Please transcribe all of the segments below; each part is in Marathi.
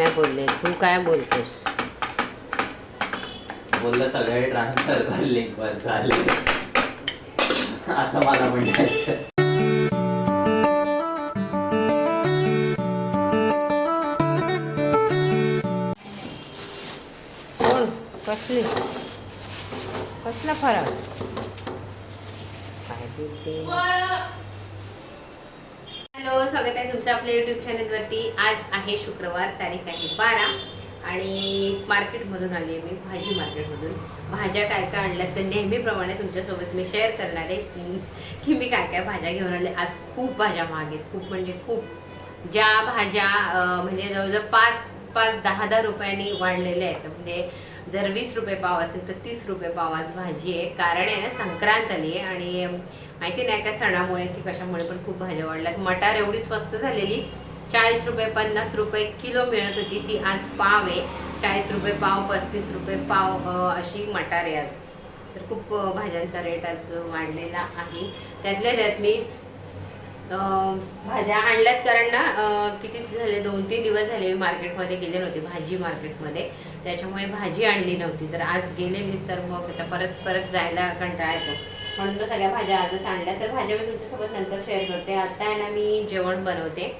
नाही बोलले? तू काय बोलतोस? बोललं सगळे ट्रान्सफर कर लिंक वर झाले. आता मला म्हणायचं कसली? कसला फरक? काय हॅलो स्वागत आहे तुमचं आपल्या युट्यूब चॅनलवरती आज आहे शुक्रवार तारीख आहे बारा आणि मार्केटमधून आली आहे मी भाजी मार्केटमधून भाज्या काय काय आणल्यात तर नेहमीप्रमाणे तुमच्यासोबत मी शेअर करणार आहे की की मी काय काय भाज्या घेऊन आले. आज खूप भाज्या महाग आहेत. खूप म्हणजे खूप. ज्या भाज्या म्हणजे जवळजवळ पाच पाच दहा दहा रुपयांनी वाढलेल्या आहेत. म्हणजे जर वीस रुपये पाव असेल तर तीस रुपये पाव आज भाजी आहे. कारण आहे ना संक्रांत आली आहे आणि माहिती नाही का सणामुळे की कशामुळे पण खूप भाज्या वाढल्यात. मटार एवढी स्वस्त झालेली. चाळीस रुपये पन्नास रुपये किलो मिळत होती. ती आज पाव आहे. चाळीस रुपये पाव पस्तीस रुपये पाव अशी मटार आहे आज. तर खूप भाज्यांचा रेट आज वाढलेला आहे. त्यातल्या त्यात मी भाज्या आणल्यात कारण ना किती झाले दोन तीन दिवस झाले मी मार्केटमध्ये गेले नव्हते भाजी मार्केटमध्ये. त्याच्यामुळे भाजी आणली नव्हती. तर आज गेलेलीच तर मग आता परत परत जायला कंटाळा येतो. म्हणून तर सगळ्या भाज्या आजच आणल्या. तर भाज्या मी तुमच्यासोबत नंतर शेअर करते. आता आहे ना मी जेवण बनवते.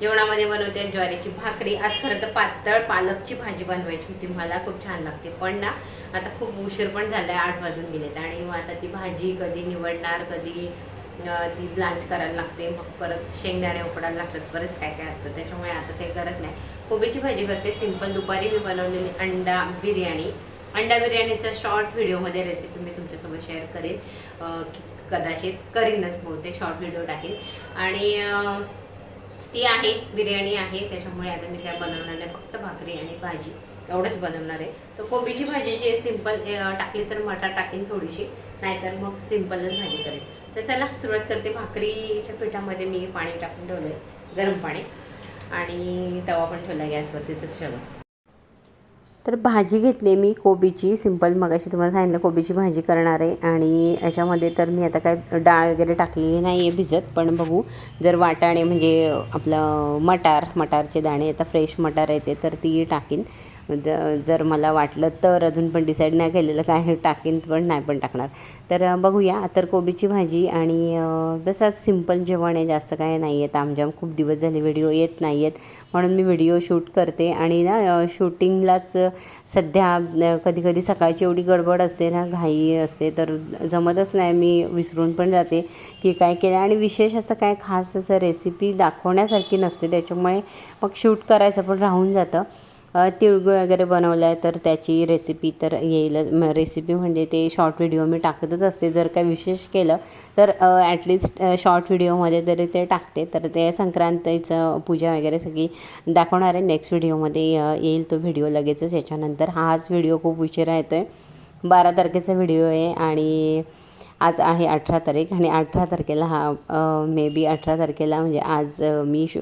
जेवणामध्ये बनवते ज्वारीची भाकरी. आज खरं तर पातळ पालकची भाजी बनवायची होती. मला खूप छान लागते. पण ना आता खूप उशीर पण झालाय आठ वाजून गेलेत. आणि मग आता ती भाजी कधी निवडणार कधी ती ब्लांच करायला लागते मग परत शेंगदाणे उकडायला लागतात बरंच काय काय असतं त्याच्यामुळे आता ते करत नाही. कोबीची भाजी करते सिंपल दुपारी मी बनवलेली अंडा बिर्याणी. अंडा बिर्याणीचा शॉर्ट व्हिडिओमध्ये रेसिपी मी तुमच्यासोबत शेअर करेन. कदाचित करीनच बहुतेक शॉर्ट व्हिडिओ टाकेन आणि ती आहे बिर्याणी आहे त्याच्यामुळे आता मी काय बनवणार नाही फक्त भाकरी आणि भाजी एवढंच बनवणार आहे. तर कोबीची भाजी जी सिंपल सिंपल टाकली तर मटार टाकेन थोडीशी. नाहीतर मग सिंपलच भाजी करेन तर चला सुरुवात करते. भाकरीच्या पिठामध्ये मी पाणी टाकून ठेवलं आहे गरम पाणी. आणि तवा पण ठेवला गॅसवरती तर चला. तर भाजी घेतली मी कोबीची सिंपल मगाशी तुम्हाला सांगितलं कोबीची भाजी करणार आहे. आणि याच्यामध्ये तर मी आता काय डाळ वगैरे टाकलेली नाही आहे भिजत पण बघू जर वाटाणे म्हणजे आपलं मटार मटारचे दाणे आता फ्रेश मटार येते तर ती टाकीन. ज जर मला वाटलं तर अजून पण डिसाईड नाही केलेलं काय हे टाकीन पण नाही पण टाकणार. तर बघूया. तर कोबीची भाजी आणि बस आज सिंपल जेवण आहे. जास्त काय नाही आहे. तामजाम खूप दिवस झाले व्हिडिओ येत नाही आहेत. म्हणून मी व्हिडिओ शूट करते. आणि ना शूटिंगलाच सध्या कधी कधी सकाळची एवढी गडबड असते ना घाई असते तर जमतच नाही. मी विसरून पण जाते की काय केलं. आणि विशेष असं काय खास असं रेसिपी दाखवण्यासारखी नसते. त्याच्यामुळे मग शूट करायचं पण राहून जातं. तिळगुळ वगैरे बनवलं आहे तर त्याची रेसिपी तर येईलच रेसिपी म्हणजे ते शॉर्ट व्हिडिओ मी टाकतच असते. जर काय विशेष केलं तर ॲटलिस्ट शॉर्ट व्हिडिओमध्ये तरी ते टाकते तर ते संक्रांतीचं पूजा वगैरे सगळी दाखवणार आहे. नेक्स्ट व्हिडिओमध्ये येईल तो व्हिडिओ लगेचच. याच्यानंतर हाच व्हिडिओ खूप उशिरा येतो आहे बारा तारखेचा व्हिडिओ आहे आणि आज आहे अठरा तारीख आणि अठरा तारखेला हा मे बी अठरा तारखेला म्हणजे आज मी शो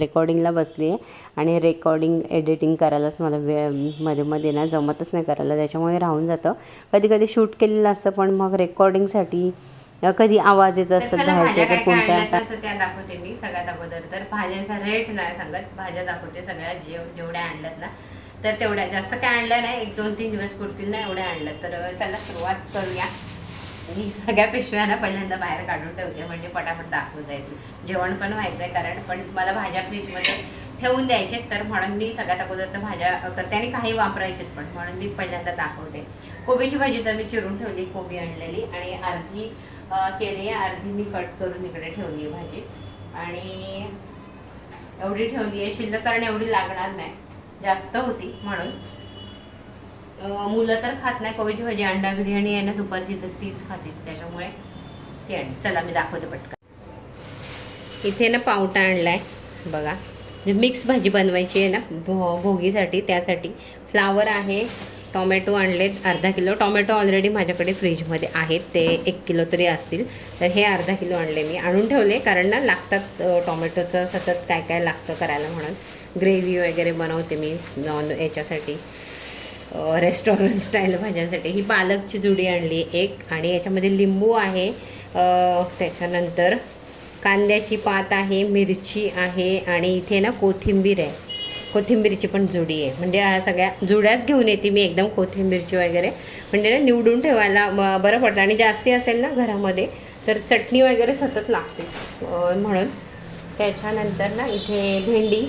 रेकॉर्डिंगला बसली आहे. आणि रेकॉर्डिंग एडिटिंग करायलाच मला वेळमध्ये मध्ये ना जमतच नाही करायला. त्याच्यामुळे राहून जातं. कधी कधी शूट केलेलं असतं पण मग रेकॉर्डिंगसाठी कधी आवाज येत असतात तर कोणत्या? त्या दाखवते मी सगळ्यात अगोदर. तर भाज्यांचा रेट नाही सांगत. भाज्या दाखवते सगळ्या जेव जेवढ्या आणल्यात ना. तर तेवढ्या जास्त काय आणल्या नाही. एक दोन तीन दिवस पुरतील ना एवढ्या आणल्यात. तर चला सुरुवात करूया. मी सगळ्या पिशव्यांना पहिल्यांदा बाहेर काढून ठेवते म्हणजे पटापट दाखवता येतील जेवण पण व्हायचं आहे कारण पण मला भाज्या फ्रीजमध्ये ठेवून द्यायचे तर म्हणून मी सगळ्यात अगोदर तर भाज्या करते आणि काही वापरायचेत पण म्हणून मी पहिल्यांदा दाखवते. कोबीची भाजी तर मी चिरून ठेवली कोबी आणलेली आणि अर्धी केली आहे अर्धी मी कट करून इकडे ठेवली आहे भाजी. आणि एवढी ठेवली आहे शिल्लक कारण एवढी लागणार नाही. जास्त होती म्हणून. मुलं तर खात नाही कोबीची भाजी अंडा बिर्याणी आहे ना दुपारची तर तीच खाते. त्याच्यामुळे ती आणली. चला मी दाखवते पटकन. इथे ना पावटा आणलाय बघा. म्हणजे मिक्स भाजी बनवायची आहे ना भो भोगीसाठी त्यासाठी. फ्लावर आहे टॉमॅटो आणलेत अर्धा किलो. टॉमॅटो ऑलरेडी माझ्याकडे फ्रीजमध्ये आहेत ते एक किलो तरी असतील. तर हे अर्धा किलो आणले मी. आणून ठेवले कारण ना लागतात टोमॅटोचं टॉमॅटोचं सतत काय काय लागतं करायला म्हणून. ग्रेव्ही वगैरे बनवते मी नॉन याच्यासाठी. रेस्टॉरंट स्टाईल भाज्यांसाठी. ही पालकची जुडी आणली एक आणि याच्यामध्ये लिंबू आहे. त्याच्यानंतर कांद्याची पात आहे मिरची आहे आणि इथे ना कोथिंबीर आहे. कोथिंबीरची पण जुडी आहे. म्हणजे ह्या सगळ्या जुड्याच घेऊन येते मी एकदम कोथिंबीरची वगैरे. म्हणजे ना निवडून ठेवायला बरं पडतं. आणि जास्ती असेल ना घरामध्ये तर चटणी वगैरे सतत लागते. म्हणून त्याच्यानंतर ना इथे भेंडी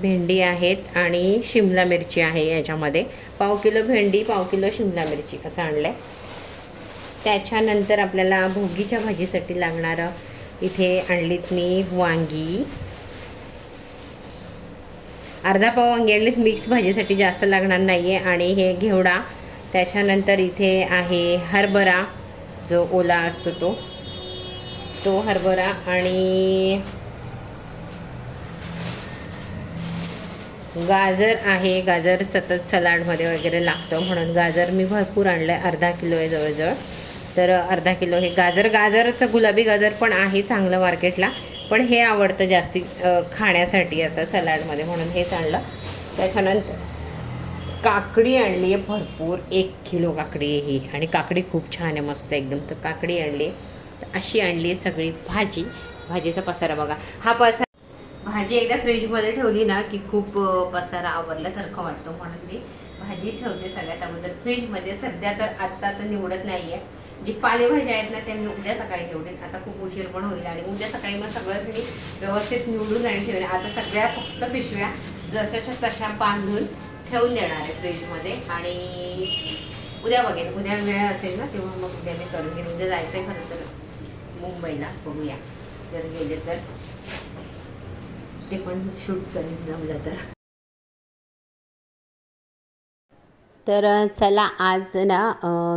भेंडी आहेत आणि शिमला मिरची आहे याच्यामध्ये. पाव किलो भेंडी पाव किलो शिमला मिरची असं आणलं आहे त्याच्यानंतर आपल्याला भोगीच्या भाजीसाठी लागणारं इथे आणलीत मी वांगी. अर्धा पाव वांगी आणलीत मिक्स भाजीसाठी जास्त लागणार नाही आहे आणि हे घेवडा. त्याच्यानंतर इथे आहे हरभरा जो ओला असतो तो. तो हरभरा आणि गाजर आहे गाजर सतत सलाडमध्ये वगैरे लागतं म्हणून गाजर मी भरपूर आणलं आहे अर्धा किलो आहे जवळजवळ. तर अर्धा किलो हे गाजर गाजरचं गुलाबी गाजर पण आहे चांगलं मार्केटला पण हे आवडतं जास्ती खाण्यासाठी असं सलाडमध्ये म्हणून हेच आणलं. त्याच्यानंतर काकडी आणली आहे भरपूर एक किलो काकडी आहे ही. आणि काकडी खूप छान आहे मस्त एकदम. तर काकडी आणली आहे. अशी आणली आहे सगळी भाजी. भाजीचा पसारा बघा. हा पसारा भाजी एकदा फ्रीजमध्ये ठेवली ना की खूप पसारा आवरल्यासारखं वाटतो म्हणून मी भाजी ठेवते सगळ्यात अगोदर. फ्रीजमध्ये सध्या तर आत्ता तर निवडत नाही आहे जी पालेभाज्या आहेत ना त्या मी उद्या सकाळी निवडेन आता खूप उशीर पण होईल आणि उद्या सकाळी मग सगळंच मी व्यवस्थित निवडून आणि ठेवेन आता सगळ्या फक्त पिशव्या जशाच्या तशा बांधून ठेवून देणार आहे फ्रीजमध्ये आणि उद्या बघेन. उद्या वेळ असेल ना तेव्हा मग उद्या मी करून घेईन. उद्या जायचं आहे खरं तर मुंबईला. बघूया. जर गेले तर. ते पण शूट करेन जमलं तर. तर चला आज ना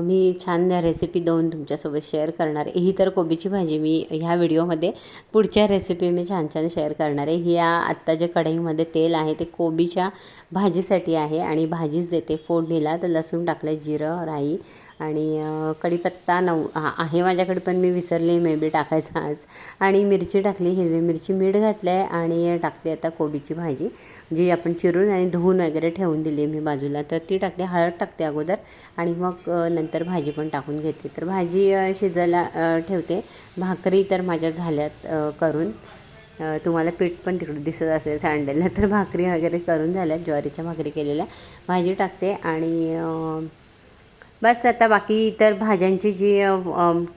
मी छान रेसिपी दोन तुमच्यासोबत शेअर करणार आहे. ही तर कोबीची भाजी मी ह्या व्हिडिओमध्ये पुढच्या रेसिपी मी छान छान शेअर करणार आहे. ही आत्ता जे कढईमध्ये तेल आहे ते कोबीच्या भाजीसाठी आहे आणि भाजीच देते. फोडणीला तर लसूण टाकलं जिरं राई आणि कढीपत्ता नऊ हा आहे माझ्याकडे पण मी विसरली मे बी टाकायचं आज. आणि मिरची टाकली हिरवी मिरची मीठ घातलं आहे आणि टाकते आता कोबीची भाजी जी आपण चिरून आणि धुवून वगैरे ठेवून दिली मी बाजूला तर ती टाकते हळद टाकते अगोदर आणि मग नंतर भाजी पण टाकून घेते. तर भाजी शिजायला ठेवते. भाकरी तर माझ्या झाल्यात करून. तुम्हाला पीठ पण तिकडे दिसत असेल सांडलेलं तर भाकरी वगैरे करून झाल्यात ज्वारीच्या भाकरी केलेल्या. भाजी टाकते आणि बस आता बाकी इतर भाज्यांची जी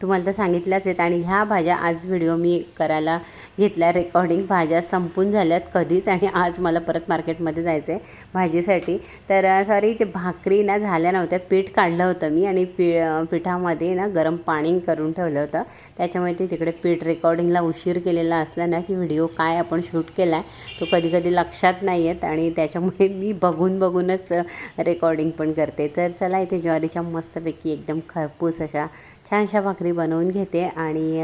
तुम्हाला तर सांगितल्याच आहेत आणि ह्या भाज्या आज व्हिडिओ मी करायला घेतल्या. रेकॉर्डिंग भाज्या संपून झाल्यात कधीच आणि आज मला परत मार्केटमध्ये जायचं आहे भाजीसाठी. तर सॉरी ते भाकरी ना झाल्या नव्हत्या. पीठ काढलं होतं मी आणि पी पिठामध्ये ना गरम पाणी करून ठेवलं होतं. त्याच्यामुळे ते तिकडे पीठ रेकॉर्डिंगला उशीर केलेला असला ना की व्हिडिओ काय आपण शूट केला आहे तो कधी कधी लक्षात नाही येत आणि त्याच्यामुळे मी बघून बघूनच रेकॉर्डिंग पण करते. तर चला इथे ज्वारीच्या मस्तपैकी एकदम खरपूस अशा छानशा भाकरी बनवून घेते आणि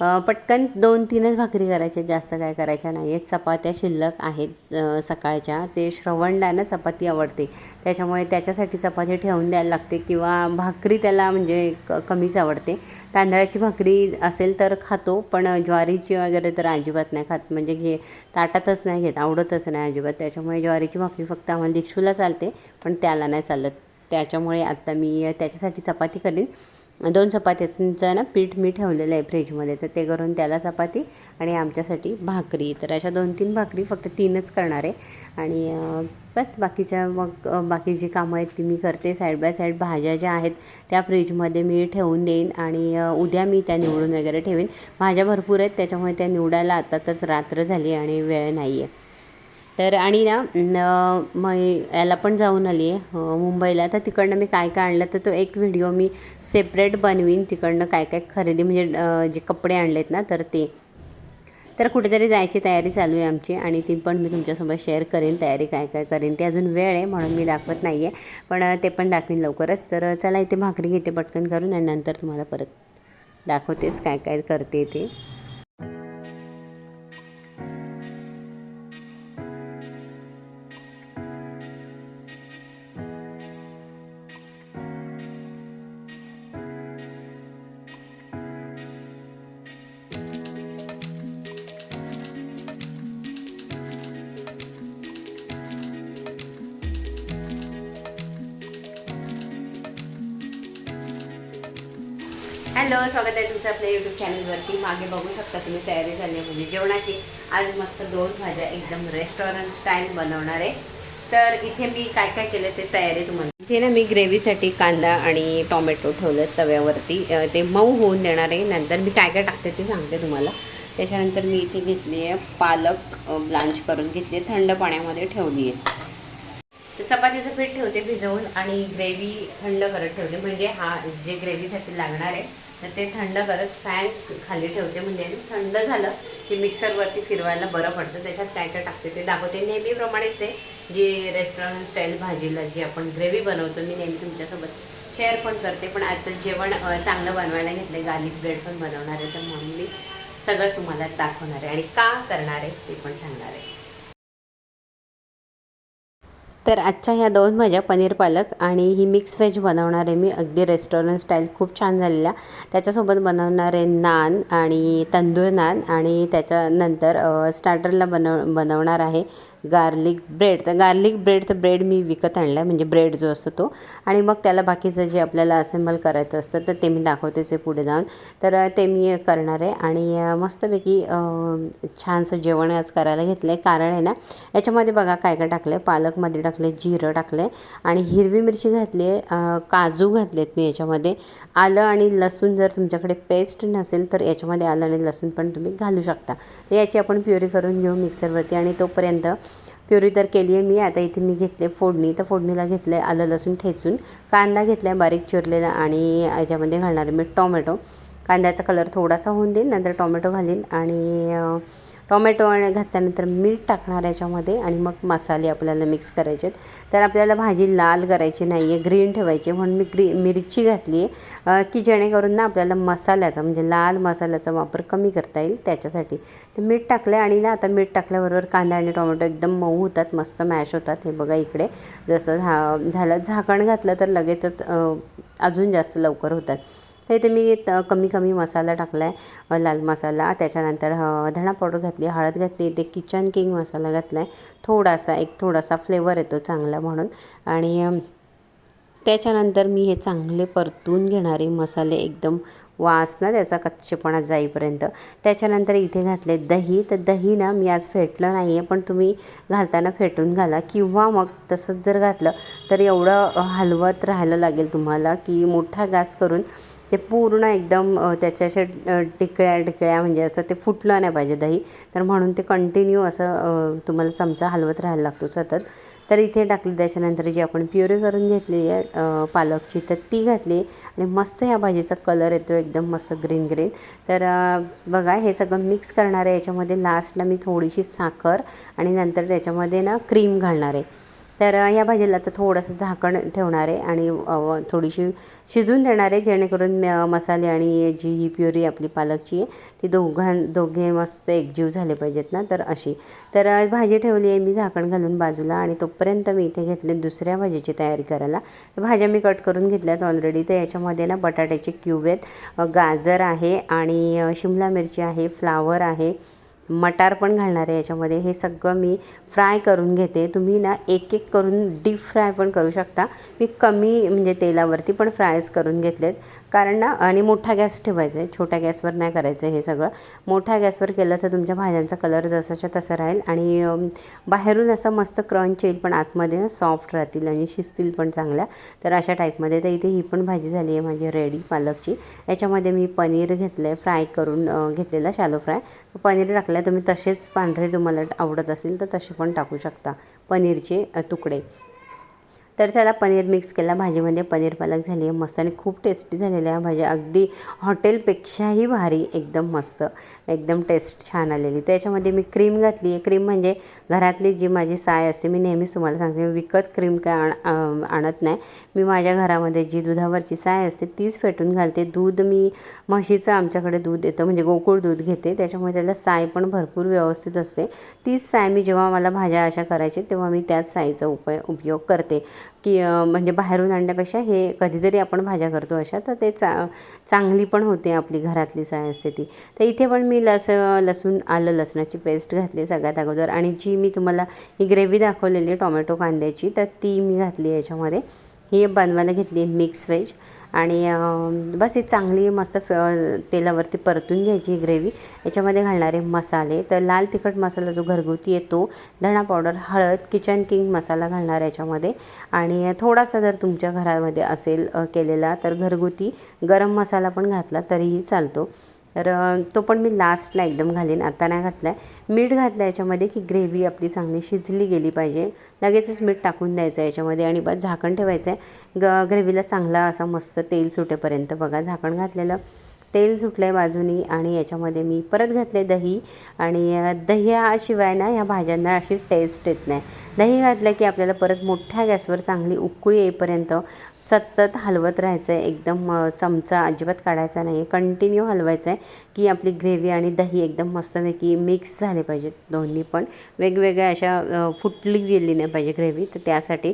पटकन दोन तीनच भाकरी करायच्या जास्त काय करायच्या नाही. आहेत चपात्या शिल्लक आहेत सकाळच्या. ते श्रवणला ना चपाती आवडते. त्याच्यामुळे त्याच्यासाठी चपाती ठेवून द्यायला लागते किंवा भाकरी त्याला म्हणजे क कमीच आवडते. तांदळाची भाकरी असेल तर खातो पण ज्वारीची वगैरे तर अजिबात नाही खात. म्हणजे घे ताटातच नाही घेत आवडतच नाही अजिबात. त्याच्यामुळे ज्वारीची भाकरी फक्त आम्हाला दीक्षूला चालते पण त्याला नाही चालत. त्याच्यामुळे आत्ता मी त्याच्यासाठी चपाती करीन. दोन चपात्यांचं ना पीठ मी ठेवलेलं आहे फ्रीजमध्ये तर ते करून त्याला चपाती आणि आमच्यासाठी भाकरी. तर अशा दोन तीन भाकरी फक्त तीनच करणार आहे. आणि बस बाकीच्या मग बाकी जी कामं आहेत ती मी करते. साईड बाय साईड भाज्या ज्या आहेत त्या फ्रीजमध्ये मी ठेवून देईन आणि उद्या मी त्या निवडून वगैरे ठेवीन. भाज्या भरपूर आहेत त्याच्यामुळे त्या निवडायला आतातच रात्र झाली आणि वेळ नाही आहे तर आणि ना मग याला पण जाऊन आली आहे मुंबईला. तर तिकडनं मी काय काय आणलं तर तो एक व्हिडिओ मी सेपरेट बनवीन तिकडनं काय काय खरेदी म्हणजे जे कपडे आणलेत ना तर ते. तर कुठेतरी जायची तयारी चालू आहे आमची आणि ती पण मी तुमच्यासोबत शेअर करेन तयारी काय काय करेन. ती अजून वेळ आहे म्हणून मी दाखवत नाही आहे पण ते पण दाखवीन लवकरच. तर चला इथे भाकरी घेते पटकन करून आणि नंतर तुम्हाला परत दाखवतेच काय काय करते ते. हॅलो स्वागत आहे तुमचं आपल्या यूट्यूब चॅनलवरती मागे बघू शकता तुम्ही तयारी झाली आहे म्हणजे जेवणाची. आज मस्त दोन भाज्या एकदम रेस्टॉरंट स्टाईल बनवणार आहे. तर इथे मी काय काय केलं ते तयारी तुम्हाला इथे ना मी ग्रेव्हीसाठी कांदा आणि टोमॅटो ठेवलं तव्यावरती. ते मऊ होऊन देणार आहे. नंतर मी काय काय टाकते ते सांगते तुम्हाला. त्याच्यानंतर मी इथे घेतली आहे पालक ब्लांच करून घेतली थंड पाण्यामध्ये ठेवली आहे. तर चपातीचं पीठ ठेवते भिजवून आणि ग्रेव्ही थंड करत ठेवते. म्हणजे हा जे ग्रेव्हीसाठी लागणार आहे तर ते थंड करत फॅन खाली ठेवते. म्हणजे थंड झालं की मिक्सरवरती फिरवायला बरं पडतं. त्याच्यात काय काय टाकते ते दाखवते. नेहमीप्रमाणेच आहे जी रेस्टॉरंट स्टाईल भाजीला जी आपण ग्रेव्ही बनवतो मी नेहमी तुमच्यासोबत शेअर पण करते. पण आजचं जेवण चांगलं बनवायला घेतलं गार्लिक ब्रेड पण बनवणार आहे. तर म्हणून मी सगळं तुम्हाला दाखवणार आहे. आणि का करणार आहे ते पण सांगणार आहे. तर आजच्या ह्या दोन भाज्या पनीर पालक आणि ही मिक्स व्हेज बनवणार आहे मी अगदी रेस्टॉरंट स्टाईल खूप छान झालेल्या. त्याच्यासोबत बनवणार आहे नान आणि तंदूर नान आणि त्याच्यानंतर स्टार्टरला बनव बनवणार आहे गार्लिक ब्रेड. तर गार्लिक ब्रेड तर ब्रेड मी विकत आणला आहे म्हणजे ब्रेड जो असतो तो. आणि मग त्याला बाकीचं जे आपल्याला असेंबल करायचं असतं तर ते मी दाखवतेच आहे पुढे जाऊन. तर ते मी करणार आहे. आणि मस्तपैकी छानसं जेवण आज करायला घेतलं आहे कारण आहे ना याच्यामध्ये बघा काय काय टाकलं आहे पालकमध्ये टाकले जिरं टाकलं आहे आणि हिरवी मिरची घातली आहे काजू घातलेत मी याच्यामध्ये. आलं आणि लसूण जर तुमच्याकडे पेस्ट नसेल तर याच्यामध्ये आलं आणि लसूण पण तुम्ही घालू शकता. तर याची आपण प्युरी करून घेऊ मिक्सरवरती आणि तोपर्यंत प्युरी तर केली आहे मी. आता इथे मी घेतले फोडणी. तर फोडणीला घेतलं आहे आलं लसूण ठेचून. कांदा घेतला आहे बारीक चिरलेला आणि याच्यामध्ये घालणार आहे मी टॉमॅटो. कांद्याचा कलर थोडासा होऊन देईन नंतर टॉमॅटो घालीन आणि टोमॅटो आणि घातल्यानंतर मीठ टाकणार याच्यामध्ये आणि मग मसाले आपल्याला मिक्स करायचे आहेत तर आपल्याला भाजी लाल करायची नाही आहे ग्रीन ठेवायची. आहे म्हणून मी ग्री मिरची घातली आहे की जेणेकरून ना आपल्याला मसाल्याचा म्हणजे लाल मसाल्याचा वापर कमी करता येईल त्याच्यासाठी. तर मीठ टाकलं आहे आणि ना आता मीठ टाकल्याबरोबर कांदा आणि टोमॅटो एकदम मऊ होतात मस्त मॅश होतात. हे बघा इकडे जसं झा झालं झाकण घातलं तर लगेचच अजून जास्त लवकर होतात. तर इथे मी त- कमी कमी मसाला टाकला आहे लाल मसाला. त्याच्यानंतर धणा पावडर घातली हळद घातली इथे किचन किंग मसाला घातला आहे थोडासा एक थोडासा फ्लेवर येतो चांगला म्हणून. आणि त्याच्यानंतर मी हे चांगले परतून घेणारे मसाले एकदम वास ना त्याचा कच्चेपणा जाईपर्यंत. त्याच्यानंतर इथे घातले दही. तर दही ना मी आज फेटलं नाही आहे पण तुम्ही घालताना फेटून घाला. किंवा मग तसंच जर घातलं तर एवढं हलवत राहायला लागेल तुम्हाला की मोठा गॅस करून ते पूर्ण एकदम त्याच्या अशा टिकळ्या टिकळ्या म्हणजे असं ते फुटलं नाही पाहिजे दही. तर म्हणून ते कंटिन्यू असं तुम्हाला चमचा हलवत राहायला लागतो सतत. तर इथे टाकली त्याच्यानंतर जी आपण प्युरी करून घेतली आहे पालकची तर ती घातली. आणि मस्त या भाजीचा कलर येतो एकदम मस्त ग्रीन ग्रीन तर बघा हे सगळं मिक्स करणार आहे. याच्यामध्ये लास्टला मी थोडीशी साखर आणि नंतर त्याच्यामध्ये ना क्रीम घालणार आहे. तर या भाजीला तर थोडंसं झाकण ठेवणार आहे आणि थोडीशी शिजून देणार आहे जेणेकरून म- मसाले आणि जी ही प्युरी आपली पालकची आहे ती दोघां दोघे मस्त एकजीव झाले पाहिजेत ना तर अशी. तर भाजी ठेवली आहे मी झाकण घालून बाजूला आणि तोपर्यंत मी इथे घेतले दुसऱ्या भाजीची तयारी करायला. भाज्या मी कट करून घेतल्यात ऑलरेडी तर याच्यामध्ये ना बटाट्याचे क्यूब आहेत गाजर आहे आणि शिमला मिरची आहे फ्लावर आहे मटार पण घालणार आहे याच्यामध्ये. हे सगळं मी फ्राय करून घेते. तुम्ही ना एक एक करून डीप फ्राय पण करू शकता. मी कमी म्हणजे तेलावरती पण फ्रायच करून घेतलेत. कारण ना आणि मोठा गॅस ठेवायचा आहे. छोट्या गॅसवर नाही करायचं हे सगळं. मोठ्या गॅसवर केलं तर तुमच्या भाज्यांचा कलर जसाच्या तसा राहील. आणि बाहेरून असं मस्त क्रंच येईल पण आतमध्ये सॉफ्ट राहतील आणि शिजतील पण चांगल्या. तर अशा टाईपमध्ये तर इथे ही पण भाजी झाली आहे माझी रेडी पालकची. याच्यामध्ये मी पनीर घेतलं आहे फ्राय करून घेतलेला शॅलो शालो फ्राय पनीर टाकलं तुम्ही तसेच पांढरे तुम्हाला आवडत असेल तर तसे पण टाकू शकता. पनीरचे तुकडे. तर त्याला पनीर मिक्स केला. भाजीमध्ये पनीर पालक झाली आहे मस्त आणि खूप टेस्टी झालेल्या आहे भाज्या. अगदी हॉटेलपेक्षाही भारी एकदम मस्त एकदम टेस्ट छान आलेली. त्याच्यामध्ये मी क्रीम घातली आहे क्रीम म्हणजे घरातली जी माझी साय असते मी नेहमीच तुम्हाला सांगते मी विकत क्रीम काय आण आणत नाही. मी माझ्या घरामध्ये जी दुधावरची साय असते तीच फेटून घालते. दूध मी म्हशीचं आमच्याकडे दूध येतं म्हणजे गोकुळ दूध घेते. त्याच्यामुळे त्याला साय पण भरपूर व्यवस्थित असते. तीच साय मी जेव्हा मला भाज्या अशा करायचे तेव्हा मी त्याच सायचा उपाय उपयोग करते. की म्हणजे बाहेरून आणण्यापेक्षा हे कधीतरी आपण भाज्या करतो अशा तर ते चा चांगली पण होते आपली घरातली साय असते ती तर इथे पण मी लस लसूण आलं लसणाची पेस्ट घातली सगळ्यात अगोदर. आणि जी मी तुम्हाला ही ग्रेव्ही दाखवलेली आहे टोमॅटो कांद्याची तर ती मी घातली याच्यामध्ये. ही बनवायला घेतली मिक्स व्हेज आणि बस ही चांगली मस्त फ तेलावरती परतून घ्यायची ही ग्रेव्ही याच्यामध्ये घालणारे मसाले तर लाल तिखट मसाला जो घरगुती येतो धणा पावडर हळद किचन किंग मसाला घालणार याच्यामध्ये. आणि थोडासा जर तुमच्या घरामध्ये असेल केलेला तर घरगुती गरम मसाला पण घातला तरीही चालतो. तर तो पण मी लास्टला एकदम घालीन. आता नाही घातला आहे मीठ घातलं याच्यामध्ये की ग्रेव्ही आपली चांगली शिजली गेली पाहिजे. लगेचच मीठ टाकून द्यायचं आहे याच्यामध्ये आणि बस झाकण ठेवायचं आहे ग ग्रेव्हीला चांगला असा मस्त तेल सुटेपर्यंत बघा. झाकण घातलेलं. तेल सुटलं आहे बाजूनी आणि याच्यामध्ये मी परत घातले दही आणि दह्याशिवाय ना ह्या भाज्यांना अशी टेस्ट येत नाही. दही घातलं की आपल्याला परत मोठ्या गॅसवर चांगली उकळी येईपर्यंत सतत हलवत राहायचं आहे एकदम चमचा अजिबात काढायचा नाही कंटिन्यू हलवायचं आहे की आपली ग्रेव्ही आणि दही एकदम मस्तपैकी मिक्स झाले पाहिजेत दोन्ही पण. वेगवेगळ्या अशा फुटली गेली नाही पाहिजे ग्रेव्ही तर त्यासाठी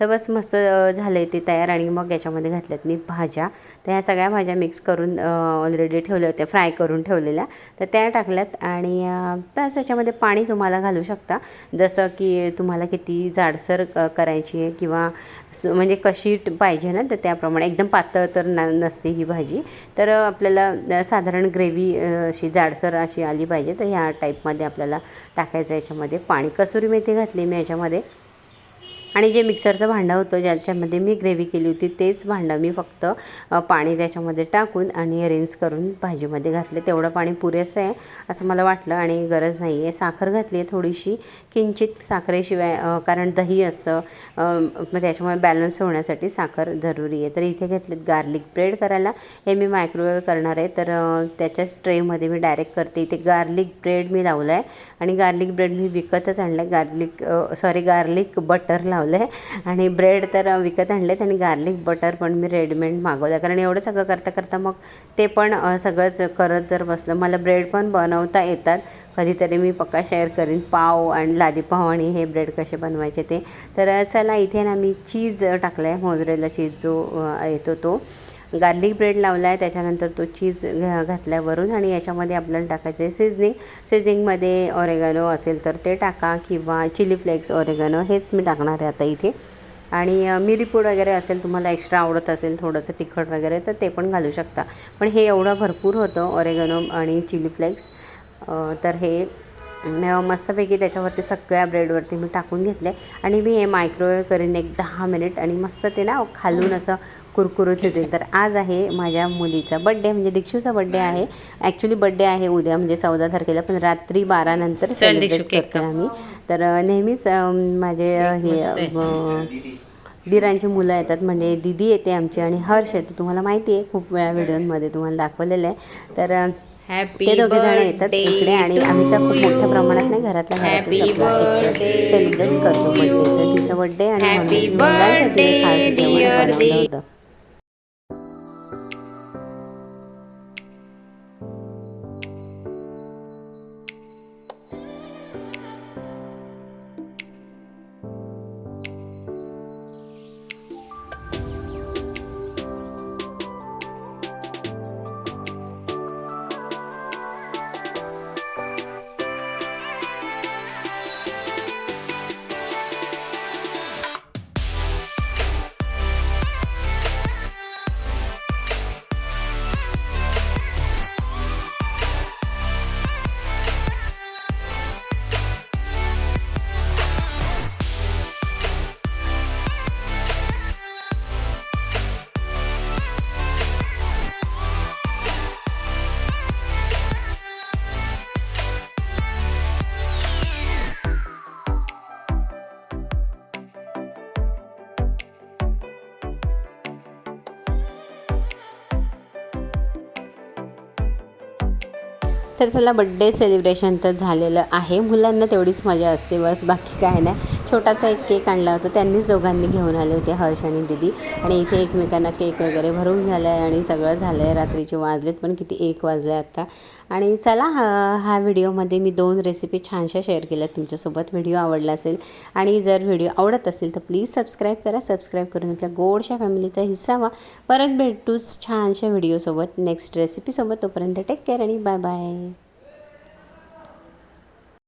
तर बस मस्त झालं आहे ते तयार आणि मग याच्यामध्ये घातल्यात मी भाज्या. तर ह्या सगळ्या भाज्या मिक्स करून ऑलरेडी ठेवल्या होत्या फ्राय करून ठेवलेल्या. तर त्या टाकल्यात आणि बस याच्यामध्ये पाणी तुम्हाला घालू शकता. जसं की तुम्हाला किती जाडसर क- करायची आहे किंवा म्हणजे कशी पाहिजे ना तर त्याप्रमाणे एकदम पातळ तर न नसते ही भाजी. तर आपल्याला साधारण ग्रेव्ही अशी जाडसर अशी आली पाहिजे. तर ह्या टाईपमध्ये आपल्याला टाकायचं याच्यामध्ये. पाणी कसुरी मेथी घातली मी याच्यामध्ये. आणि जे मिक्सरचं भांडं होतं ज्याच्यामध्ये मी ग्रेव्ही केली होती तेच भांडं मी फक्त पाणी त्याच्यामध्ये टाकून आणि रिन्स करून भाजीमध्ये घातले. तेवढं पाणी पुरेसं आहे असं मला वाटलं आणि गरज नाही आहे साखर घातली आहे थोडीशी किंचित साखरेशिवाय कारण दही असतं मग त्याच्यामुळे बॅलन्स होण्यासाठी साखर जरुरी आहे तर इथे घेतलेत गार्लिक ब्रेड करायला. हे मी मायक्रोवेव्ह करणार आहे. तर त्याच्याच ट्रेमध्ये मी डायरेक्ट करते. इथे गार्लिक ब्रेड मी लावलं आहे आणि गार्लिक ब्रेड मी विकतच आणलं आहे गार्लिक सॉरी गार्लिक बटर लावलं आहे आणि ब्रेड तर विकत आणलेत आणि गार्लिक बटर पण मी रेडीमेड मागवलं आहे कारण एवढं सगळं करता करता मग ते पण सगळंच करत जर बसलं मला ब्रेड पण बनवता येतात. कधीतरी मी पक्का शेअर करीन. पाव आणि लादी पाव आणि हे ब्रेड कसे बनवायचे ते. तर चला इथे ना मी चीज टाकलं आहे मोजरेला चीज जो येतो तो. गार्लिक ब्रेड लावला आहे त्याच्यानंतर तो चीज घातल्यावरून आणि याच्यामध्ये आपल्याला टाकायचं आहे सिझनिंग सिझनिंगमध्ये ऑरेगॅनो असेल तर ते टाका किंवा चिली फ्लेक्स ऑरेगॅनो हेच मी टाकणार आहे आता इथे. आणि मिरीपूड वगैरे असेल तुम्हाला एक्स्ट्रा आवडत असेल थोडंसं तिखट वगैरे तर ते पण घालू शकता. पण हे एवढं भरपूर होतं ऑरेगॅनो आणि चिली फ्लेक्स तर हे मस्तपैकी त्याच्यावरती सगळ्या ब्रेडवरती मी टाकून घेतले. आणि मी हे मायक्रोवेव्ह करीन एक दहा मिनिट आणि मस्त ते ना खालून असं कुरकुरीत होते. तर आज आहे माझ्या मुलीचा बड्डे म्हणजे दीक्षूचा बड्डे आहे. ॲक्च्युली बड्डे आहे उद्या म्हणजे चौदा तारखेला पण रात्री बारा नंतर सेलिब्रेट करतो आम्ही. तर नेहमीच माझे हे दिरांची मुलं येतात म्हणजे दिदी येते आमची आणि हर्ष येतो. तुम्हाला माहिती आहे खूप वेळा व्हिडिओमध्ये तुम्हाला दाखवलेलं आहे. तर ते दोघे जण येतात इकडे आणि आम्ही काय खूप मोठ्या प्रमाणात नाही घरातल्या birthday सेलिब्रेट करतो you. तर तिचा बड्डे आणि मुलांसाठी खास जेवण बनवलं. होतं तर चला बड्डे सेलिब्रेशन तर झालेलं आहे. मुलांना तेवढीच मजा असते बस बाकी काय नाही. छोटासा एक केक आणला होता. त्यांनीच दोघांनी घेऊन आले होते हर्ष आणि दिदी. आणि इथे एकमेकांना केक वगैरे भरून झालं आहे आणि सगळं झालं आहे रात्रीचे वाजलेत पण किती एक वाजले आत्ता आणि चला हा हा व्हिडिओमध्ये मी दोन रेसिपी छानशा शेअर केल्या तुमच्यासोबत व्हिडिओ आवडला असेल आणि जर व्हिडिओ आवडत असेल तर प्लीज सबस्क्राईब करा. सबस्क्राईब करून आपल्या गोडशा फॅमिलीचा हिस्सा व्हा. परत भेटूच छानशा व्हिडिओसोबत नेक्स्ट रेसिपीसोबत तोपर्यंत टेक केअर आणि बाय बाय